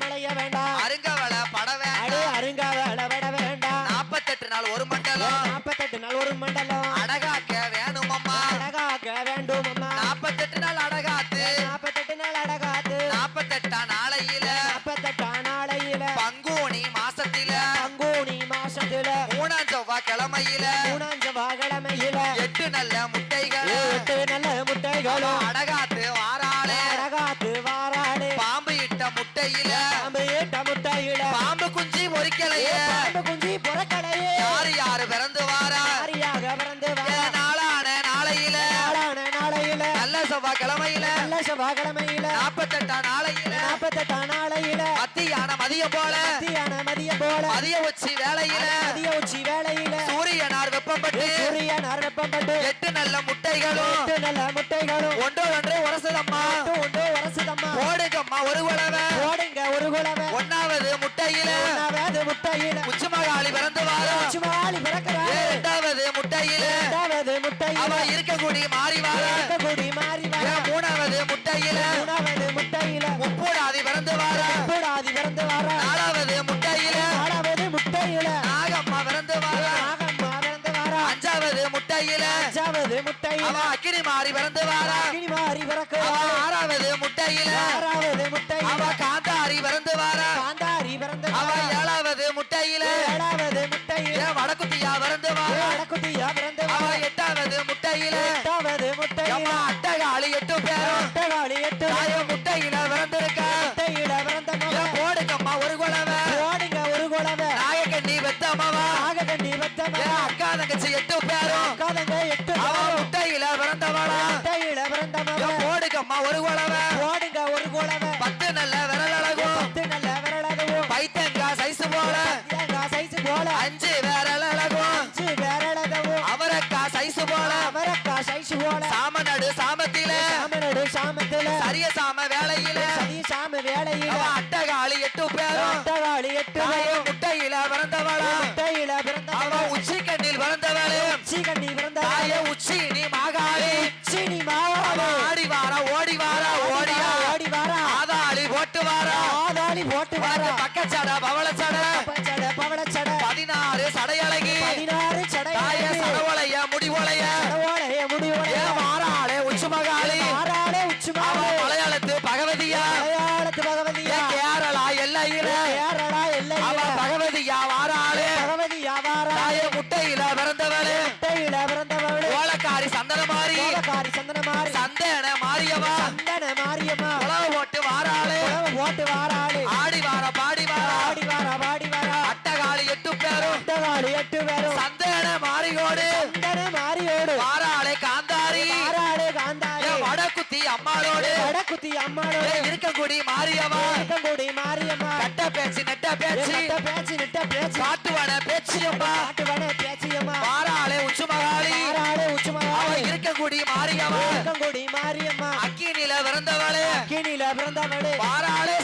அலைய வேண்டாம் அருங்கவள பட வேண்டாம் அருங்காவல விட வேண்டாம் நாப்பத்தெட்டு நாள் ஒரு மண்டலம். நாற்பத்தெட்டு நாள் ஒரு மண்டலம். அடகாக்க வேணுமம்மா. அழகாக்க வேண்டும் அம்மா நாப்பத்தெட்டு நாள் அடகாத்து. நாற்பத்தெட்டு நாள் அழகாத்து நாப்பத்தெட்டா நாளையில. நாற்பத்தெட்டாம் நாளையில. பங்குனி மாசத்தில. பங்குனி மாசத்துல. மூணாம் செவ்வாய் கிழமையில மூணாம் இட்ட முட்டையில பாம்பு ஏட்ட முட்டையில. பாம்பு குஞ்சு பொறிக்கலையே பாம்பு குஞ்சி புறக்கடையே யாரு யாரு பிறந்து வாரா? யாரியாக பிறந்து ஏ வா நாளான நாளையில. நாளான நாளையில. நல்ல செவ்வாய் கிழமையில நல்ல செவ்வாய்க்கிழமையில. நாப்பத்தெட்டா நாளையில. நாற்பத்தெட்டாம் நாளையில. மத்தியான மதியம் போல. மத்தியான மதியம் போல. மதிய உச்சி வேளையில. மதிய உச்சி வேளையில. சூரியனார் வெப்பப்பட்டு சூரியன் அரப்பம்பட்டு எட்டு நல்ல முட்டைகளும். எட்டு நல்ல முட்டைகளும். ஒன்றோடொன்று உரசுதம்மா. ஒன்று ஒன்று வரசுதம்மா போடுங்கம்மா ஒரு போடுங்க. ஒரு குலவை ஒன்னாவது முட்டையில. ஒன்னாவது முட்டையில. உச்சி மகாளி பிறந்து வாரா. சுமாலி பிறக்கிறாரு. இரண்டாவது முட்டையில. இரண்டாவது முட்டையில. அவ இருக்கக்கூடிய மாறி வாரா. இருக்கக்கூடிய மாறி வர. மூணாவது முட்டையில. மூணாவது முட்டையில. முப்பூடாதி பிறந்து வாரா. கூடாதி பிறந்து வர. நாலாவது முட்டையில. நாலாவது முட்டையில. நாகம்மா பிறந்து வாரா. நாகம்மா பிறந்து வர. அஞ்சாவது முட்டையில. அஞ்சாவது முட்டையில. அவ அக்கினி மாறி பிறந்து வாரா. அக்கினி மாறி அவ பிறக்கிறாரு ஆறாவது முட்டையில. ஆறாவது முட்டையில. அவ காந்தாரி பிறந்து வாரா. காந்தாரி பிறந்து அவ ஏழாவது முட்டையில. ஏழாவது முட்டையில. ஏன் வடக்குத்தியா பிறந்து வாரா? அடக்குட்டியா பிறந்து அவ எட்டாவது முட்டையில. எட்டாவது முட்டையில. அட்டகாளி எட்டு பேரும் முட்டகாளி எட்டு தாய பேரும் முட்டையில பிறந்தவளா. முட்டையில பிறந்த அவ மகன் உச்சி கண்ணில் பிறந்தவளே. சீகண்டி பிறந்த தாய உச்சி நீ மாகாளி. சீனி அவ மாவாளி ஆடி வாரா ஓடி வாரா ஓடியா. ஓடி வாரா. ஆதாளி போட்டு வாரா. ஆதாளி போட்டு உனக்கு வாரா பக்கச்சட பவளச்சட பச்சட பவளச்சட. எல்லையில? கேரளா எல்லை அவ பகவதி தாய முட்டையில பிறந்தவளே. முட்டையில பிறந்தவளே. ஓலக்காரி சந்தன மாறி. கோலக்காரி சந்தனமாரி சந்தன மாரியவா சந்தன மாரியம்மா உழவு போட்டு வாராளே. உழவு போட்டு வாராளே. ஆடி வார பாடி வாரா. ஆடி வாரா பாடி வாரா. அட்டகாளி எட்டு பேரும். முட்டகாளி எட்டு பேரும். சந்தன மாரிகோடு வடக்குத்தி அம்மாளோடு ஏன் இருக்கக்கூடிய மாரியவா இருக்கங்கூடி மாரியம்மா. கட்ட பேச்சு நெட்ட பேச்சு. நிட்ட பேச்சு நிட்ட பேச்சு. காட்டுவன பேச்சியம்மா. காட்டுவன பேச்சியம்மா. வாராளே உச்சு மகாளி வாராளே அவ உச்சுமாவே இருக்கக்கூடிய மாரியவா இருக்கங்கூடி மாரியம்மா. அக்கினில பிறந்தவளே. கீழில பிறந்தவளே. வாராளே